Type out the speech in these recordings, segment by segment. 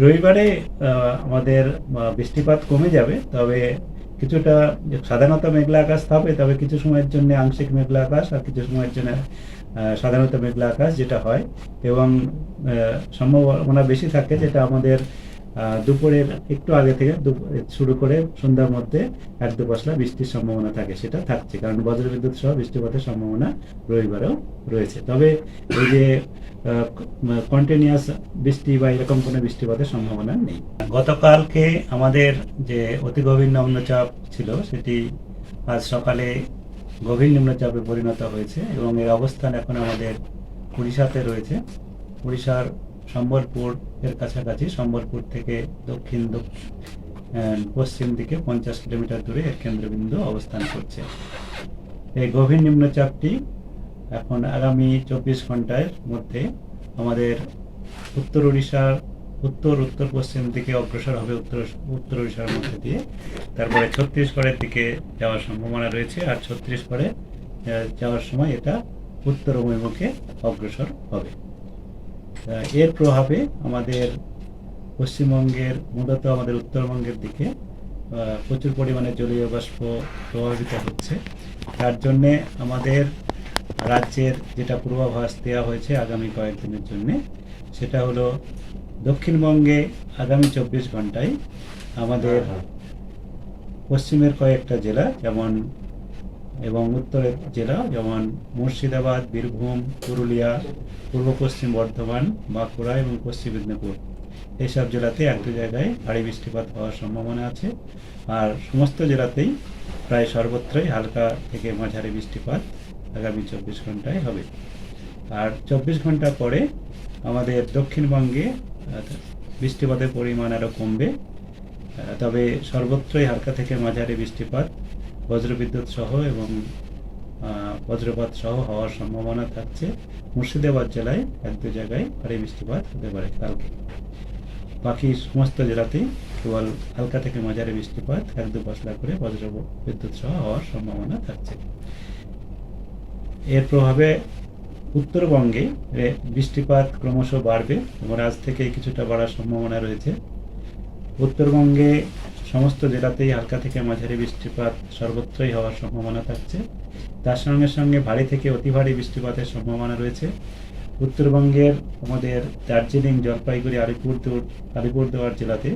রবিবারে আমাদের বৃষ্টিপাত কমে যাবে, তবে কিছুটা সাধারণত মেঘলা আকাশ থাকবে তবে কিছু সময়ের জন্য আংশিক মেঘলা আকাশ আর কিছু সময়ের জন্য সাধারণত মেঘলা আকাশ যেটা হয়। এবং সম্ভাবনা বেশি থাকে যেটা আমাদের দুপুরের একটু আগে থেকে শুরু করে সন্ধ্যার মধ্যে এক দু পশলা বৃষ্টির সম্ভাবনা থাকে, সেটা থাকছে। কারণ বজ্রবিদ্যুৎ সহ বৃষ্টিপাতের সম্ভাবনা রবিবারেও রয়েছে। তবে এই যে কন্টিনিউয়াস বৃষ্টি বা এরকম কোনো বৃষ্টিপাতের সম্ভাবনা নেই। গতকালকে আমাদের যে অতি গভীর নিম্নচাপ ছিল, সেটি আজ সকালে গভীর নিম্নচাপে পরিণত হয়েছে এবং এর অবস্থান এখন আমাদের উড়িষ্যাতে রয়েছে। উড়িষ্যার সম্বলপুর এর কাছাকাছি, সম্বলপুর থেকে দক্ষিণ পশ্চিম দিকে পঞ্চাশ কিলোমিটার দূরে এর কেন্দ্রবিন্দু অবস্থান করছে। এই গভীর নিম্নচাপটি এখন আগামী চব্বিশ ঘণ্টার মধ্যে আমাদের উত্তর উড়িষ্যার উত্তর উত্তর পশ্চিম দিকে অগ্রসর হবে উত্তর উত্তর উড়িষ্যার মধ্যে দিয়ে। তারপরে ছত্তিশগড়ের দিকে যাওয়ার সম্ভাবনা রয়েছে আর ছত্তিশগড়ে যাওয়ার সময় এটা উত্তর অভিমুখে অগ্রসর হবে। এর প্রভাবে আমাদের পশ্চিমবঙ্গের মূলত আমাদের উত্তরবঙ্গের দিকে প্রচুর পরিমাণে জলীয় বাষ্প প্রভাবিত হচ্ছে। তার জন্যে আমাদের রাজ্যের যেটা পূর্বাভাস দেওয়া হয়েছে আগামী কয়েকদিনের জন্যে সেটা হলো দক্ষিণবঙ্গে আগামী চব্বিশ ঘন্টায় আমাদের পশ্চিমের কয়েকটা জেলা যেমন এবং উত্তরের জেলা, যেমন মুর্শিদাবাদ, বীরভূম, পুরুলিয়া, পূর্ব পশ্চিম বর্ধমান, বাঁকুড়া এবং পশ্চিম মেদিনীপুর। এইসব জেলাতে এক দু জায়গায় ভারী বৃষ্টিপাত হওয়ার সম্ভাবনা আছে। আর সমস্ত জেলাতেই প্রায় সর্বত্রই হালকা থেকে মাঝারি বৃষ্টিপাত আগামী চব্বিশ ঘন্টায় হবে। আর চব্বিশ ঘণ্টা পরে আমাদের দক্ষিণবঙ্গে বৃষ্টিপাতের পরিমাণ আরও কমবে। তবে সর্বত্রই হালকা থেকে মাঝারি বৃষ্টিপাত বজ্রবিদ্যুৎ সহ এবং বজ্রপাত সহ হওয়ার সম্ভাবনা থাকছে। মুর্শিদাবাদ জেলায় এক দু জায়গায় ভারী বৃষ্টিপাত হতে পারে কালকে। বাকি সমস্ত জেলাতেই কেবল হালকা থেকে মাঝারি বৃষ্টিপাত এক দু পশলা করে বজ্র বিদ্যুৎ সহ হওয়ার সম্ভাবনা থাকছে। এর প্রভাবে উত্তরবঙ্গে বৃষ্টিপাত ক্রমশ বাড়বে এবং আজ থেকে কিছুটা বাড়ার সম্ভাবনা রয়েছে। উত্তরবঙ্গে সমস্ত জেলাতেই হালকা থেকে মাঝারি বৃষ্টিপাত সর্বত্রই হওয়ার সম্ভাবনা থাকছে। তার সঙ্গে সঙ্গে ভারী থেকে অতি ভারী বৃষ্টিপাতের সম্ভাবনা রয়েছে। উত্তরবঙ্গের আমাদের দার্জিলিং, জলপাইগুড়ি, আলিপুরদুয়ার আলিপুরদুয়ার জেলাতে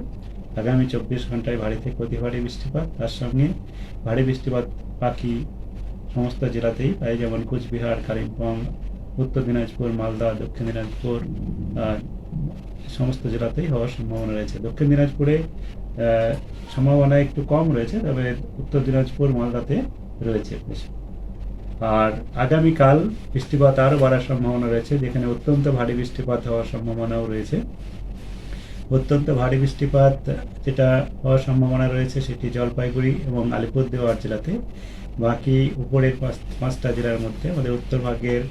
আগামী চব্বিশ ঘন্টায় ভারী থেকে অতি ভারী বৃষ্টিপাত। তার সঙ্গে ভারী বৃষ্টিপাত বাকি সমস্ত জেলাতেই প্রায় যেমন কোচবিহার, কালিম্পং, উত্তর দিনাজপুর, মালদা, দক্ষিণ দিনাজপুর সমস্ত জেলাতেই হওয়ার সম্ভাবনা রয়েছে। দক্ষিণ দিনাজপুরে সম্ভাবনা একটু কম রয়েছে, তবে উত্তর দিনাজপুর, মালদাতে রয়েছে আর আগামীকাল বৃষ্টিপাত আরও বাড়ার সম্ভাবনা রয়েছে, যেখানে অত্যন্ত ভারী বৃষ্টিপাত হওয়ার সম্ভাবনাও রয়েছে। অত্যন্ত ভারী বৃষ্টিপাত যেটা হওয়ার সম্ভাবনা রয়েছে সেটি জলপাইগুড়ি এবং আলিপুরদুয়ার জেলাতে। বাকি উপরের পাঁচ, পাঁচটা জেলার মধ্যে, আমাদের উত্তরভাগের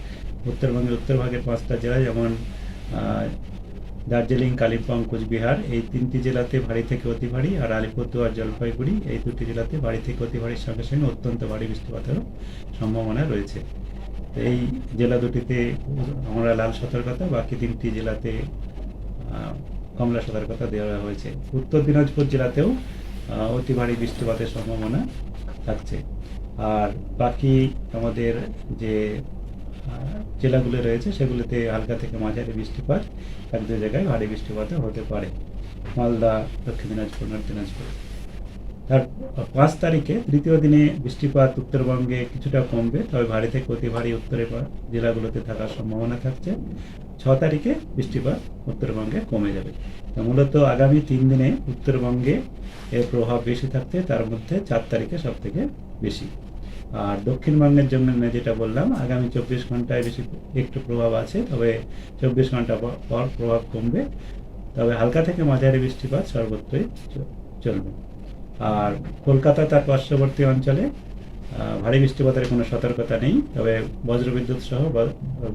উত্তরবঙ্গের উত্তরভাগের পাঁচটা জেলা যেমন দার্জিলিং, কালিম্পং, কোচবিহার এই তিনটি জেলাতে ভারী থেকে অতি ভারী আর আলিপুরদুয়ার, জলপাইগুড়ি এই দুটি জেলাতে ভারী থেকে অতি ভারীর সঙ্গে সঙ্গে অত্যন্ত ভারী বৃষ্টিপাতেরও সম্ভাবনা রয়েছে। এই জেলা দুটিতে আমরা লাল সতর্কতা, বাকি তিনটি জেলাতে কমলা সতর্কতা দেওয়া হয়েছে। উত্তর দিনাজপুর জেলাতেও অতি ভারী বৃষ্টিপাতের সম্ভাবনা থাকছে। আর বাকি আমাদের যে জেলাগুলো রয়েছে, সেগুলোতে হালকা থেকে মাঝারি বৃষ্টিপাত, এক দু জায়গায় ভারী বৃষ্টিপাতও হতে পারে। মালদা, দক্ষিণ দিনাজপুর, নর্থ দিনাজপুর। তার পাঁচ তারিখে তৃতীয় দিনে বৃষ্টিপাত উত্তরবঙ্গে কিছুটা কমবে, তবে ভারী থেকে অতি ভারী উত্তরে জেলাগুলোতে থাকার সম্ভাবনা থাকছে। ছ তারিখে বৃষ্টিপাত উত্তরবঙ্গে কমে যাবে। মূলত আগামী তিন দিনে উত্তরবঙ্গে এর প্রভাব বেশি থাকছে তার মধ্যে চার তারিখে সব থেকে বেশি। আর দক্ষিণবঙ্গের জন্য যেটা বললাম, আগামী চব্বিশ ঘন্টায় বেশি একটু প্রভাব আছে, তবে চব্বিশ ঘণ্টা পর পর প্রভাব কমবে। তবে হালকা থেকে মাঝারি বৃষ্টিপাত সর্বত্রই চলবে। আর কলকাতা তার পার্শ্ববর্তী অঞ্চলে ভারী বৃষ্টিপাতের কোনো সতর্কতা নেই, তবে বজ্রবিদ্যুৎ সহ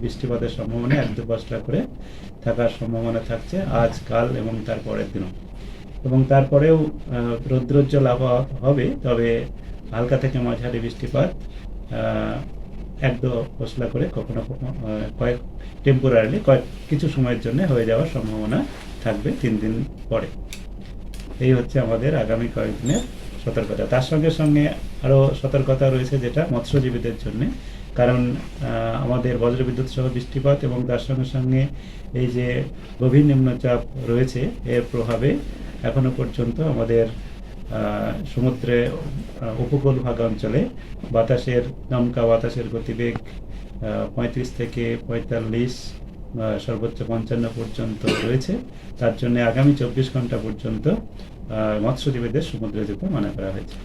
বৃষ্টিপাতের সম্ভাবনা এক দু পাঁচটা করে থাকার সম্ভাবনা থাকছে আজ, কাল এবং তার পরের দিনও। এবং তারপরেও রৌদ্রোজ্জ্বল আবহাওয়া হবে, তবে হালকা থেকে মাঝারি বৃষ্টিপাত এক দু পশলা করে কখনো কখনো কয়েক টেম্পোরারিলি কয়েক কিছু সময়ের জন্য হয়ে যাওয়ার সম্ভাবনা থাকবে তিন দিন পরে। এই হচ্ছে আমাদের আগামী কয়েকদিনের সতর্কতা। তার সঙ্গে সঙ্গে আরও সতর্কতা রয়েছে যেটা মৎস্যজীবীদের জন্য। কারণ আমাদের বজ্রবিদ্যুৎ সহ বৃষ্টিপাত এবং তার সঙ্গে সঙ্গে এই যে গভীর নিম্নচাপ রয়েছে, এর প্রভাবে এখনও পর্যন্ত আমাদের সমুদ্রে উপকূল উপকূলভাগ অঞ্চলে বাতাসের দমকা, বাতাসের গতিবেগ পঁয়ত্রিশ থেকে পঁয়তাল্লিশ সর্বোচ্চ পঞ্চান্ন পর্যন্ত রয়েছে। তার জন্য আগামী চব্বিশ ঘণ্টা পর্যন্ত মৎস্যজীবীদের সমুদ্রে যেতে মানা করা হয়েছে।